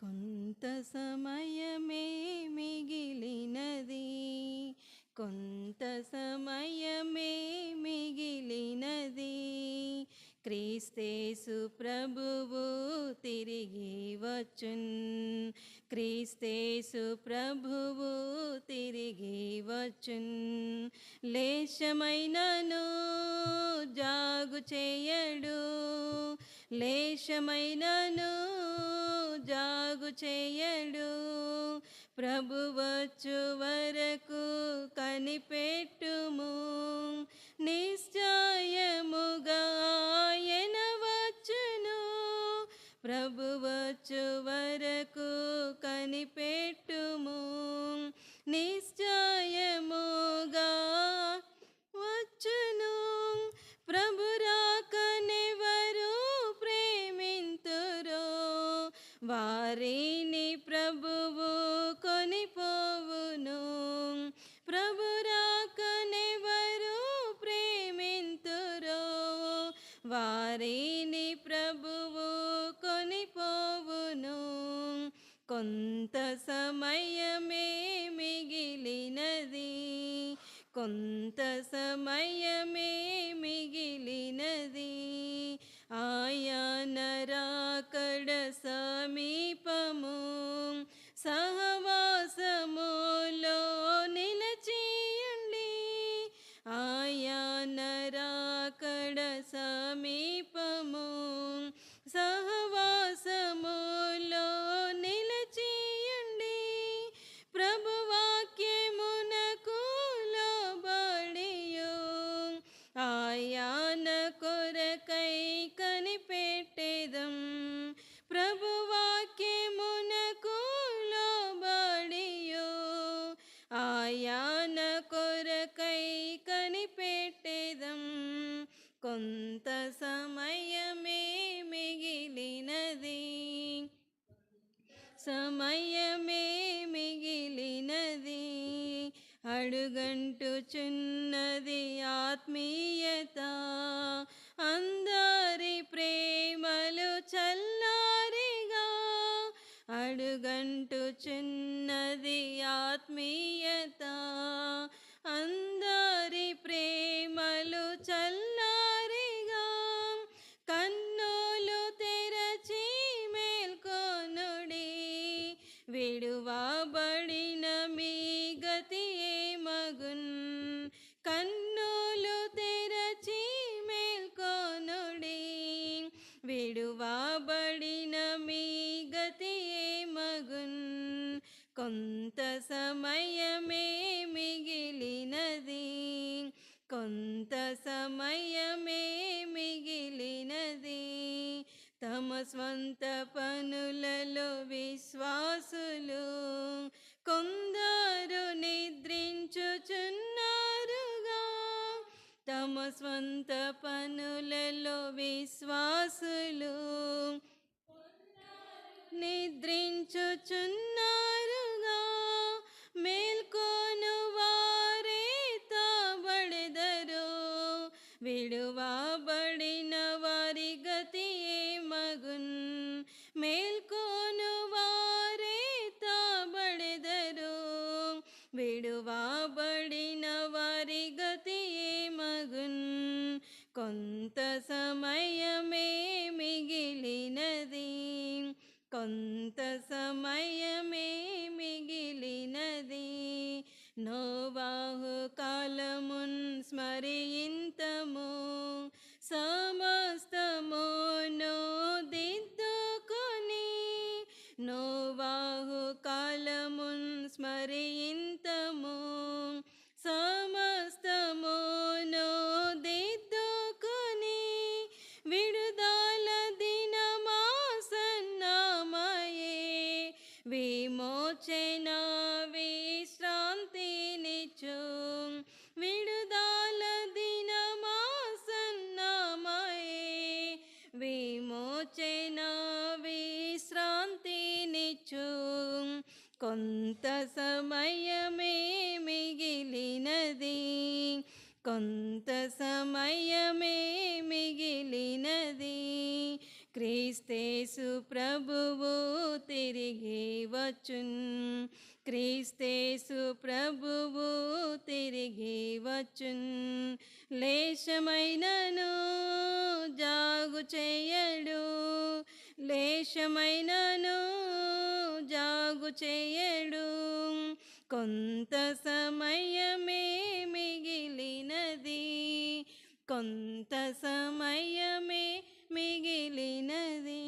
కొంత సమయమే మిగిలినది. కొంత సమయమే మిగిలినది. క్రీస్తేసు ప్రభువు తిరిగి వచ్చున్. క్రీస్తేసు ప్రభువు తిరిగి వచ్చున్. లేశమైనను జాగు చేయడు. లేశమైనను జా చేయడు. ప్రభు వచ్చు వరకు కనిపెట్టుము. నిశ్చయముగా ఆయన వచ్చును. ప్రభు వచ్చు వరకు కనిపెట్టుము. నిశ్చయముగా వచ్చును. ప్రభు రాకనెవరు ప్రేమింతురో? వారి కొంత సమయమే మిగిలినది. కొంత సమయమే మిగిలినది. ఆయా నరాకడ సమీపము సహవ సమయమే మిగిలినది. అడుగంటుచున్నది ఆత్మీయత. అందరి ప్రేమలు చల్లారిగా. అడుగంటుచున్నది ఆత్మీయత. విడువబడిన మీ గతి మగున్. కన్నులు తెరచి మేల్కొనుడి. విడువబడిన మీ గతి మగున్. కొంత సమయమే మిగిలినది. కొంత సమయమే మిగిలినది. తమ స్వంత పనుల విశ్వాసులు కొందరు నిద్రించుచున్నారుగా. తమ స్వంత పనులలో విశ్వాసులు నిద్రించుచున్నారుగా. మేల్కోను వారే తాబడెదరు విడువా విడువబడిన వారి గతి మగున్? కొంత సమయమే మిగిలినది. కొంత సమయమే మిగిలినది. నోవాహు కాలమున్ స్మరింతము సమస్తమును దిద్దుకొని నోవాహు కాలమున్ స్మరి విమోచన విశ్రాంతినిచ్చు విడుదల దినమాసన్నమయే. విమోచన విశ్రాంతినిచ్చు కొంత సమయమే మిగిలినది. కొంత సమయమే మిగిలినది. క్రీస్తేసు ప్రభువు తిరిగి వచ్చున్. క్రీస్తేసు ప్రభువు తిరిగి వచ్చున్. లేశమైనను జాగు చేయడు. లేశమైనను జాగు చేయడు. కొంత సమయమే మిగిలినది. కొంత సమయమే மிகிலினதே